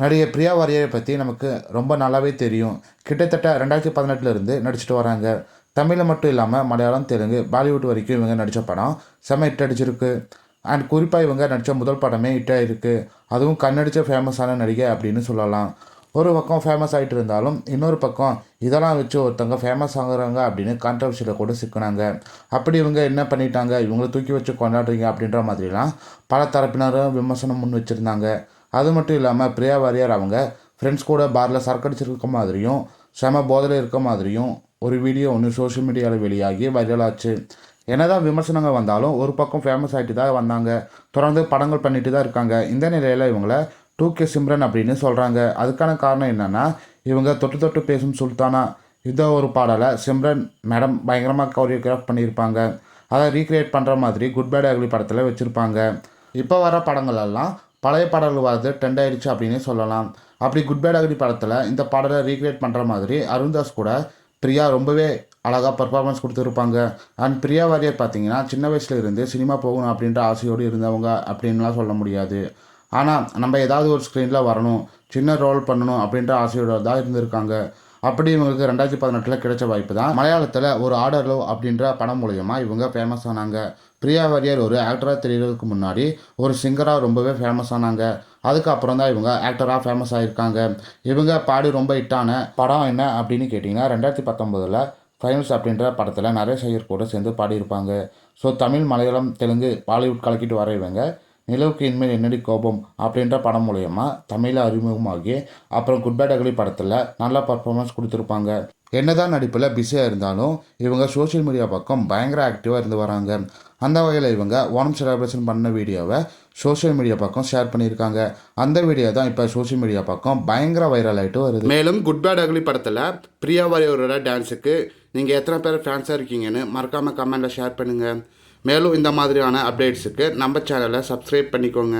நடிகை பிரியா வாரியரை பற்றி நமக்கு ரொம்ப நல்லாவே தெரியும். கிட்டத்தட்ட ரெண்டாயிரத்தி பதினெட்டுலேருந்து நடிச்சிட்டு வராங்க. தமிழில் மட்டும் இல்லாமல் மலையாளம் தெலுங்கு பாலிவுட் வரைக்கும் இவங்க நடித்த படம் செம்ம ஹிட் அடிச்சிருக்கு. அண்ட் குறிப்பாக இவங்க நடித்த முதல் படமே ஹிட் ஆகிருக்கு அதுவும் கண்ணடித்த ஃபேமஸான நடிகை அப்படின்னு சொல்லலாம். ஒரு பக்கம் ஃபேமஸ் ஆகிட்டு இருந்தாலும் இன்னொரு பக்கம் இதெல்லாம் வச்சு ஒருத்தவங்க ஃபேமஸ் ஆகுறாங்க அப்படின்னு கான்ட்ரவர்சியில் கூட சிக்கினாங்க. அப்படி இவங்க என்ன பண்ணிட்டாங்க? இவங்களை தூக்கி வச்சு கொண்டாடுறீங்க அப்படின்ற மாதிரிலாம் பல தரப்பினரும் விமர்சனம் முன் வச்சுருந்தாங்க. அது மட்டும் இல்லாமல் பிரியா வாரியார் அவங்க ஃப்ரெண்ட்ஸ் கூட பாரில் சரக்கடிச்சிருக்க மாதிரியும் செம போதையில் இருக்க மாதிரியும் ஒரு வீடியோ ஒன்று சோஷியல் மீடியாவில் வெளியாகி வைரல் ஆச்சு. என்னதான் விமர்சனங்கள் வந்தாலும் ஒரு பக்கம் ஃபேமஸ் ஆகிட்டு தான் வந்தாங்க. தொடர்ந்து படங்கள் பண்ணிட்டு தான் இருக்காங்க. இந்த நிலையில் இவங்கள டூ கே சிம்ரன் அப்படின்னு சொல்கிறாங்க அதுக்கான காரணம் என்னென்னா இவங்க தொட்டு தொட்டு பேசும் சுல்தானா. இந்த ஒரு பாடலை சிம்ரன் மேடம் பயங்கரமாக கோரியோகிராஃப் பண்ணியிருப்பாங்க. அதை ரீக்ரியேட் பண்ணுற மாதிரி குட் பேட் அக்லி படத்தில் வச்சுருப்பாங்க. இப்போ வர படங்களெல்லாம் பழைய பாடல்கள் வரது ட்ரெண்ட் ஆயிடுச்சு அப்படின்னு சொல்லலாம். அப்படி குட் பேட் அக்லி படத்தில் இந்த பாடலை ரீக்ரியேட் பண்ணுற மாதிரி அருண்தாஸ் கூட பிரியா ரொம்பவே அழகாக பர்ஃபார்மன்ஸ் கொடுத்துருப்பாங்க. அண்ட் பிரியா வாரியர் பார்த்தீங்கன்னா சின்ன வயசுல இருந்து சினிமா போகணும் அப்படின்ற ஆசையோடு இருந்தவங்க அப்படின்லாம் சொல்ல முடியாது. ஆனால் நம்ம ஏதாவது ஒரு ஸ்க்ரீனில் வரணும் சின்ன ரோல் பண்ணணும் அப்படின்ற ஆசையோடு தான் இருந்திருக்காங்க. அப்படி இவங்களுக்கு ரெண்டாயிரத்தி பதினெட்டில் கிடைச்ச வாய்ப்பு தான் மலையாளத்தில் ஒரு ஆர்டர் லவ் அப்படின்ற படம் மூலயமா இவங்க ஃபேமஸ் ஆனாங்க. பிரியா வாரியர் ஒரு ஆக்டராக தெரியறதுக்கு முன்னாடி ஒரு சிங்கராக ரொம்பவே ஃபேமஸ் ஆனாங்க. அதுக்கப்புறம் தான் இவங்க ஆக்டராக ஃபேமஸ் ஆகியிருக்காங்க இவங்க பாடி ரொம்ப ஹிட்டான படம் என்ன அப்படின்னு கேட்டிங்கன்னா ரெண்டாயிரத்தி பத்தொம்போதில் ஃபைனல்ஸ் அப்படின்ற படத்தில் நரேஷ் ஐயர் கூட சேர்ந்து பாடியிருப்பாங்க. ஸோ தமிழ் மலையாளம் தெலுங்கு பாலிவுட் கலக்கிட்டு வர இவங்க நிலவுக்கு இனிமேல் என்னடி கோபம் அப்படின்ற படம் மூலயமா தமிழில் அறிமுகமாகி அப்புறம் குட் பேட் அகலி படத்தில் நல்ல பர்ஃபார்மன்ஸ் கொடுத்துருப்பாங்க. என்னதான் நடிப்பில் பிஸியாக இருந்தாலும் இவங்க சோஷியல் மீடியா பக்கம் பயங்கர ஆக்டிவாக இருந்து வராங்க. அந்த வகையில் இவங்க ஓணம் செலிப்ரேஷன் பண்ண வீடியோவை சோஷியல் மீடியா பக்கம் ஷேர் பண்ணியிருக்காங்க. அந்த வீடியோ தான் இப்போ சோஷியல் மீடியா பக்கம் பயங்கர வைரல் ஆகிட்டு வருது. மேலும் குட் பேட் அகலி படத்தில் பிரியா வாரியோரோட டான்ஸுக்கு நீங்கள் எத்தனை பேர் ஃபேன்ஸாக இருக்கீங்கன்னு மறக்காமல் கமெண்ட்டில் ஷேர் பண்ணுங்கள் மேலும் இந்த மாதிரியான அப்டேட்ஸுக்கு நம்ம சேனலை சப்ஸ்கிரைப் பண்ணிக்கோங்க.